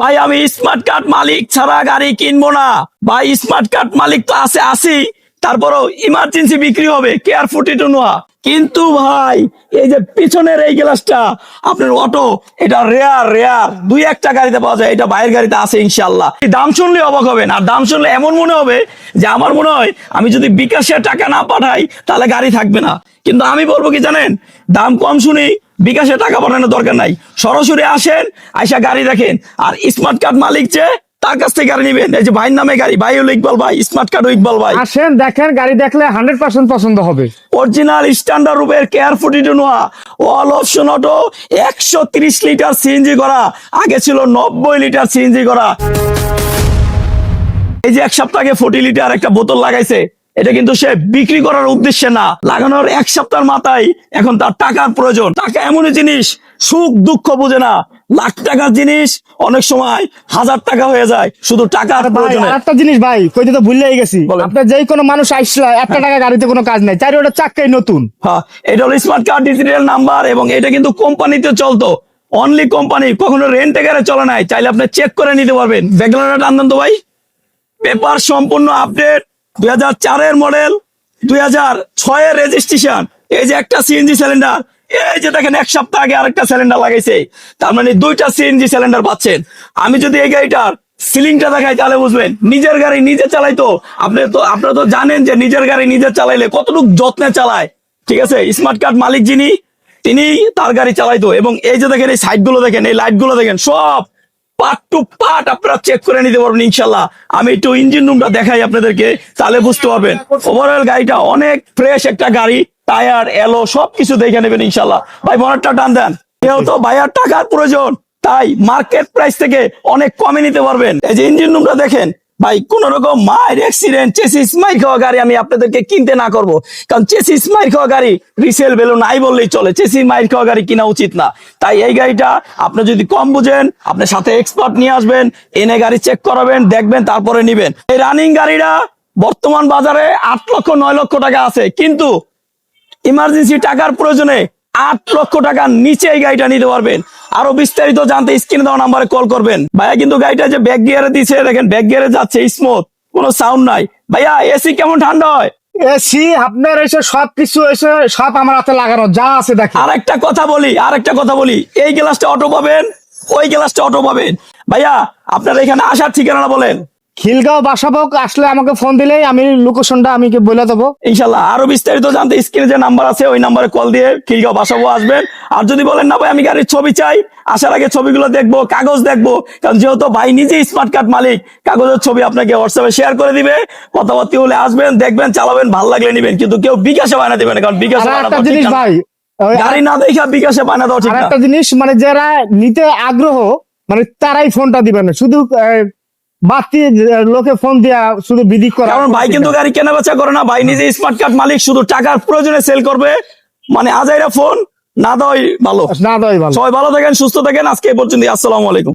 ভাই, আমি smart card মালিক ছাড়া গাড়ি কিনবো না। ভাই স্মার্ট কার্ড মালিক তো আছে, আসি। তারপরও ইমার্জেন্সি বিক্রি হবে কেয়ার ফুটি টু নোয়া কিন্তু ভাই, এই যে পিছনের এই গ্লাসটা, আপনার অটো এটা রেয়ার রেয়ার দুই একটা গাড়িতে পাওয়া যায়, এটা বাইরের গাড়িতে আছে ইনশাল্লাহ দাম শুনলে অবাক হবেন, আর দাম শুনলে এমন মনে হবে যে আমার মনে হয় আমি যদি বিকাশে টাকা না পাঠাই, তাহলে গাড়ি থাকবে না। কিন্তু আমি বলব কি জানেন, দাম কম শুনি বিকাশে টাকা পাঠানোর দরকার নাই। সরাসরি আসেন আইসা গাড়ি দেখেন। আর স্মার্ট কার্ড মালিক যে তার কাছ থেকে গাড়ি নেবেন। এই যে ভাইয়ের নামে গাড়ি ভাই হলো ইকবাল ভাই স্মার্ট কার্ড ইকবাল ভাই। আসেন দেখেন গাড়ি দেখলে হান্ড্রেড পার্সেন্ট পছন্দ হবে। অরিজিনাল স্ট্যান্ডার্ড রূপের কেয়ার ফুটি নোয়া। অল অপশন অটো একশো তিরিশ লিটার সিএনজি করা। আগে ছিল নব্বই লিটার সিএনজি করা। এই যে এক সপ্তাহে ফোর্টি লিটার একটা বোতল লাগাইছে। এটা কিন্তু সে বিক্রি করার উদ্দেশ্যে না লাগানোর এক সপ্তাহের মাথায় এখন তার টাকার প্রয়োজন। টাকা এমনই জিনিস সুখ দুঃখ বোঝে না। লাখ টাকার জিনিস অনেক সময় হাজার টাকা হয়ে যায় শুধু টাকার প্রয়োজনে। আরেকটা জিনিস ভাই কইতে তো ভুলেই গেছি। আপনার যেই কোনো মানুষ আসলা একটা টাকা গাড়িতে কোনো কাজ নাই চারি ওটা চাক্কাই নতুন। হ্যাঁ এটা হলো স্মার্ট কার্ড ডিজিটাল নাম্বার এবং এটা কিন্তু কোম্পানিতে চলতো। অনলি কোম্পানি কখনো রেন্ট এগারে চলে নাই চাইলে আপনি চেক করে নিতে পারবেন। ব্যাকগ্রাউন্ড তো ভাই। পেপার সম্পূর্ণ আপডেট দুই চারের মডেল দুই হাজার ছয়ের রেজিস্ট্রেশন এই যে একটা সিএনজি সিলিন্ডার এই যে দেখেন, এক সপ্তাহ আগে আরেকটা সিলিন্ডার লাগাইছে। তার মানে দুইটা সিএনজি সিলিন্ডার পাচ্ছেন। আমি যদি এই গাড়িটার সিলিংটা দেখাই, তাহলে বুঝবেন, নিজের গাড়ি নিজে চালাইতো। আপনি তো, আপনারা তো জানেন যে নিজের গাড়ি নিজে চালাইলে কতটুকু যত্নে চালায়। ঠিক আছে? স্মার্ট কার্ড মালিক যিনি তিনি তার গাড়ি চালাইতো। এবং এই যে দেখেন, এই সাইডগুলো দেখেন, এই লাইটগুলো দেখেন, সব টু চেক করে নিতে পারবেন, ইনশাল্লাহ। আমি একটু ইঞ্জিন রুমটা দেখাই আপনাদেরকে, তাহলে বুঝতে পারবেন। গাড়িটা অনেক ফ্রেশ একটা গাড়ি টায়ার এলো সবকিছু দেখে নেবেন, ইনশাল্লাহ। ভাই টান দেন। টাকার প্রয়োজন, তাই মার্কেট প্রাইস থেকে অনেক কমে নিতে পারবেন। এই যে ইঞ্জিন রুমটা দেখেন ভাই, কোন রকম মায়ের অ্যাক্সিডেন্ট চেসি মাইর খাওয়া গাড়ি আমি আপনাদেরকে কিনতে না করব। কারণ চেসি মাইর খাওয়া গাড়ি রিসেল ভ্যালু নাই বললেই চলে। চেসি মাইর খাওয়া গাড়ি কিনা উচিত না। তাই এই গাড়িটা আপনি যদি কম বুঝেন, আপনার সাথে এক্সপার্ট নিয়ে আসবেন, এনে গাড়ি চেক করাবেন, দেখবেন, তারপরে নিবেন। এই রানিং গাড়িটা বর্তমান বাজারে আট লক্ষ, নয় লক্ষ টাকা আছে। কিন্তু ইমার্জেন্সি টাকার প্রয়োজনে আট লক্ষ টাকার নিচে এই গাড়িটা নিতে পারবেন। আরও বিস্তারিত জানতে স্ক্রিনে দেওয়া নাম্বারে কল করবেন। ভাইয়া কিন্তু গাড়িটা যে ব্যাক গিয়ারে দিচ্ছে দেখেন ব্যাক গিয়ারে যাচ্ছে স্মুথ কোনো সাউন্ড নাই। ভাইয়া এসি কেমন ঠান্ডা হয়? এসি আপনার এসে সব কিছু এসে সব আমার হাতে লাগানো যা আছে দেখেন। আর একটা কথা বলি আর একটা কথা বলি। এই গ্লাসটা অটো পাবেন ওই গ্লাসটা অটো পাবেন। ভাইয়া আপনারা এখানে আসার ঠিকানা বলেন। খিলগাঁও বাসাবক আসলে আমাকে ফোন দিলেই আমি লোকেশনটা আমি বলে দেবো। ইনশাল্লাহ আরও বিস্তারিত জানতে স্ক্রিনে যে নাম্বার আছে ওই নাম্বারে কল দিয়ে খিলগাঁও বাসাবো আসবেন। আর যদি বলেন না ভাই আমি গাড়ির ছবি চাই আসার আগে ছবিগুলো দেখব কাগজ দেখব কারণ যেহেতু ভাই নিজেই স্মার্ট কার্ড মালিক কাগজের ছবি আপনাকে হোয়াটসঅ্যাপে শেয়ার করে দিবে। কথাবার্তি হলে আসবেন দেখবেন চালাবেন ভালো লাগলে নিবেন কিন্তু কেউ বিকাশে বায়না দিবেন না, কারণ বিকাশে একটা জিনিস ভাই গাড়ি না দেখা বিকাশে বায়না দেওয়া ঠিক একটা জিনিস মানে যারা নিতে আগ্রহ মানে তারাই ফোনটা দিবেন শুধু বাড়তি লোকে ফোন দিয়া শুধু বিধি করে। কারণ ভাই কিন্তু গাড়ি কেনা বেচা করে না ভাই নিজে স্মার্ট কার্ড মালিক শুধু টাকার প্রয়োজনে সেল করবে। মানে আজাইরা ফোন না দেওয়াই ভালো। না দেওয়াই ভালো। সবাই ভালো থাকেন সুস্থ থাকেন আজকে পর্যন্ত আসসালামু আলাইকুম।